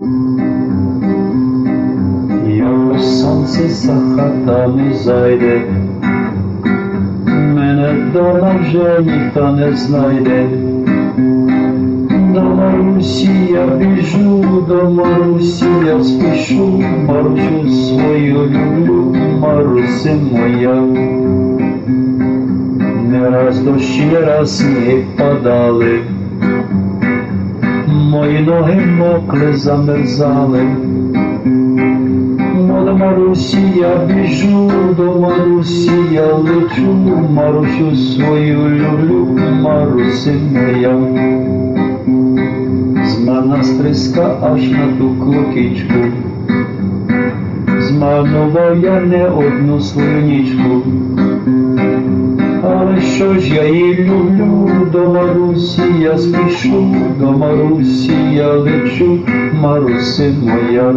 Як сонце за хатами зайде, мене дома вже ніхто не знайде. До Марусі я біжу, до Марусі я спішу, Марусю свою люблю, Маруси моя. Не раз дощі, не раз сніг падали, мої ноги мокли, замерзали. До Марусі я біжу, до Марусі я лечу, Марусю свою люблю, Маруси моя. З монастирська аж на ту клокічку, змарнував я не одну свою нічку. Але що ж я її люблю, до Марусі я спішу, до Марусі я лечу, Маруси моя.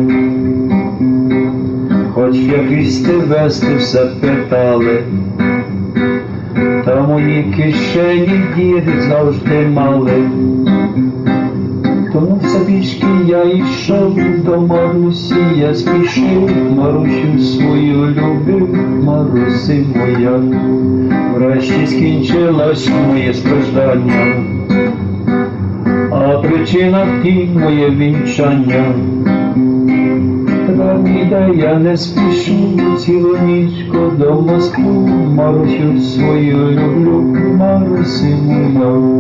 Хоч якісь ти вести все питали, та мої кишені діри завжди мали. Тому все пішки я йшов до Марусі, я спішив, Марусю свою любив, Маруси моя. Врешті скінчилось моє страждання, а причина в тім моє вінчання. Тепер я не спішу, цілу нічку до Москву, Марусю свою люблю, Маруси моя.